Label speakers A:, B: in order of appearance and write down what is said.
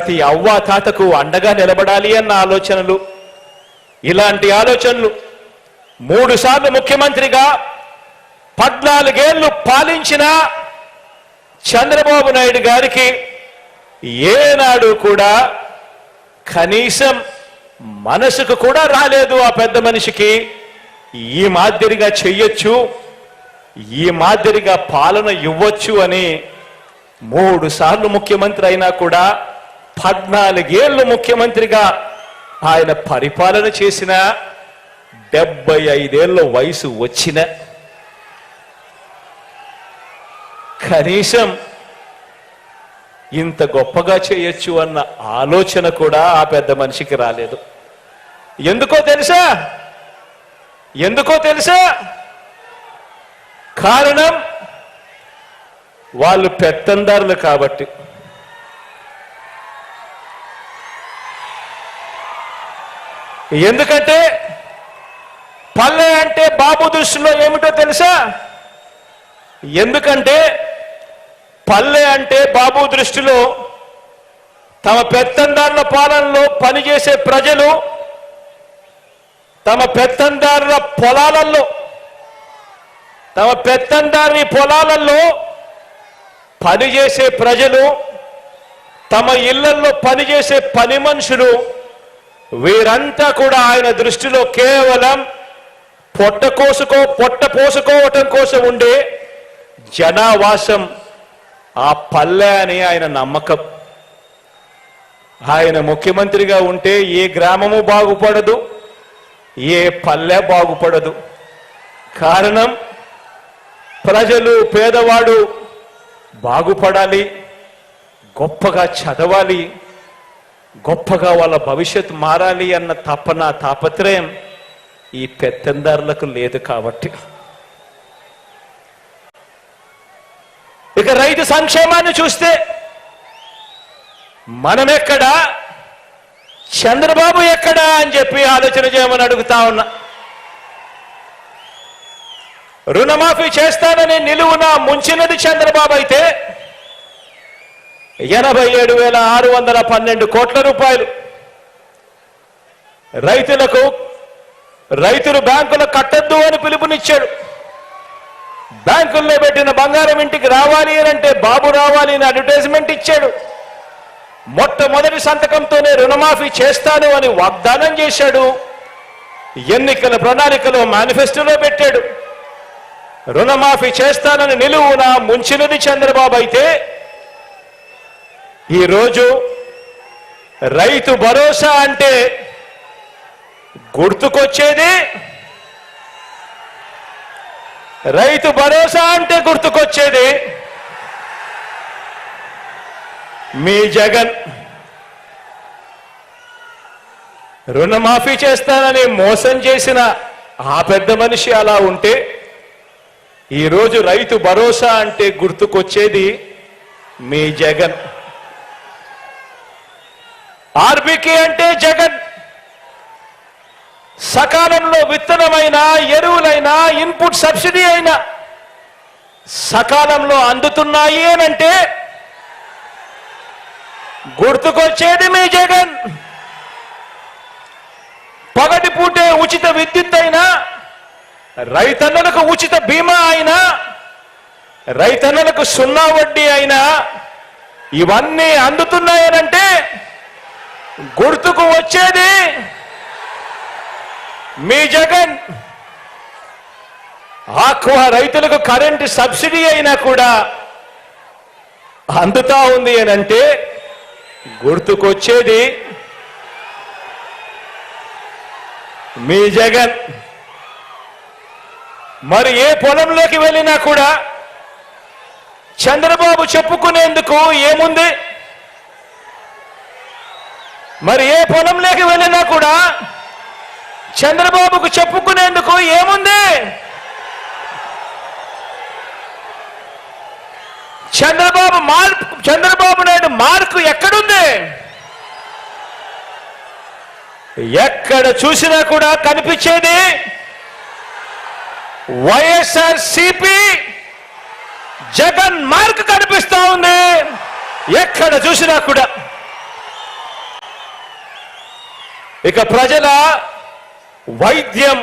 A: ప్రతి అవ్వ తాతకు అండగా నిలబడాలి అన్న ఆలోచనలు. ఇలాంటి ఆలోచనలు మూడు సార్లు ముఖ్యమంత్రిగా పద్నాలుగేళ్ళు పాలించిన చంద్రబాబు నాయుడు గారికి ఏనాడు కూడా కనీసం మనసుకు కూడా రాలేదు ఆ పెద్ద మనిషికి. ఈ మాదిరిగా చెయ్యొచ్చు ఈ మాదిరిగా పాలన ఇవ్వచ్చు అని మూడు సార్లు ముఖ్యమంత్రి అయినా కూడా పద్నాలుగేళ్ళు ముఖ్యమంత్రిగా ఆయన పరిపాలన చేసిన డెబ్బై ఐదేళ్ళ వయసు వచ్చిన కనీసం ఇంత గొప్పగా చేయొచ్చు అన్న ఆలోచన కూడా ఆ పెద్ద మనిషికి రాలేదు. ఎందుకో తెలుసా? ఎందుకో తెలుసా? కారణం వాళ్ళు పెత్తందారులు కాబట్టి. ఎందుకంటే పల్లె అంటే బాబు దృష్టిలో ఏమిటో తెలుసా? ఎందుకంటే పల్లె అంటే బాబు దృష్టిలో తమ పెత్తందారుల పాలనలో పనిచేసే ప్రజలు తమ పెత్తందారుల పొలాలలో తమ పెత్తందారి పొలాలలో పనిచేసే ప్రజలు తమ ఇళ్ళలో పనిచేసే పని మనుషులు వీరంతా కూడా ఆయన దృష్టిలో కేవలం పొట్ట కోసుకో పొట్ట పోసుకోవటం కోసం ఉండే జనావాసం ఆ పల్లె అని ఆయన నమ్మకం. ఆయన ముఖ్యమంత్రిగా ఉంటే ఏ గ్రామము బాగుపడదు ఏ పల్లె బాగుపడదు. కారణం ప్రజలు పేదవాడు బాగుపడాలి గొప్పగా చదవాలి. గొప్పగా వాళ్ళ భవిష్యత్ మారాలి అన్న తపన తాపత్రయం ఈ పెత్తందారులకు లేదు కాబట్టి. ఇక రైతు సంక్షేమాన్ని చూస్తే మనమెక్కడా? చంద్రబాబు ఎక్కడా అని చెప్పి ఆలోచన చేయమని అడుగుతా ఉన్నా. రుణమాఫీ చేస్తానని నిలువున ముంచినది చంద్రబాబు అయితే ఎనభై ఏడు వేల ఆరు వందల పన్నెండు కోట్ల రూపాయలు. రైతులకు రైతులు బ్యాంకులు కట్టద్దు అని పిలుపునిచ్చాడు. బ్యాంకుల్లో పెట్టిన బంగారం ఇంటికి రావాలి అంటే బాబు రావాలి అని అడ్వర్టైజ్మెంట్ ఇచ్చాడు. మొట్టమొదటి సంతకంతోనే రుణమాఫీ చేస్తాను అని వాగ్దానం చేశాడు. ఎన్నికల ప్రణాళికలో మేనిఫెస్టోలో పెట్టాడు. రుణమాఫీ చేస్తానని నిలువున ముంచినది చంద్రబాబు అయితే ఈరోజు రైతు భరోసా అంటే గుర్తుకొచ్చేది? రైతు భరోసా అంటే గుర్తుకొచ్చేది? మీ జగన్ రుణమాఫీ చేస్తానని మోసం చేసిన ఆ పెద్ద మనిషి అలా ఉంటే ఈరోజు రైతు భరోసా అంటే గుర్తుకొచ్చేది మీ జగన్. ఆర్బికే అంటే జగన్. సకాలంలో విత్తనమైన ఎరువులైనా ఇన్పుట్ సబ్సిడీ అయినా సకాలంలో అందుతున్నాయి అనంటే గుర్తుకొచ్చేది మీ జగన్. పగటి పూటే ఉచిత విద్యుత్ అయినా రైతన్నలకు ఉచిత బీమా అయినా రైతన్నలకు సున్నా వడ్డీ అయినా ఇవన్నీ అందుతున్నాయనంటే గుర్తుకు వచ్చేది మీ జగన్. ఆక్వా రైతులకు కరెంటు సబ్సిడీ అయినా కూడా అందుతా ఉంది అని అంటే గుర్తుకొచ్చేది మీ జగన్. మరి ఏ పొలంలోకి వెళ్ళినా కూడా చంద్రబాబు చెప్పుకునేందుకు ఏముంది? మరి ఏ పొలంలోకి వెళ్ళినా కూడా చంద్రబాబుకు చెప్పుకునేందుకు ఏముంది? చంద్రబాబు మార్పు చంద్రబాబు నాయుడు మార్కు ఎక్కడుంది? ఎక్కడ చూసినా కూడా కనిపించేది వైఎస్ఆర్ సిపి జగన్ మార్క్ కనిపిస్తా ఉంది. ఎక్కడ చూసినా కూడా ఇక ప్రజల వైద్యం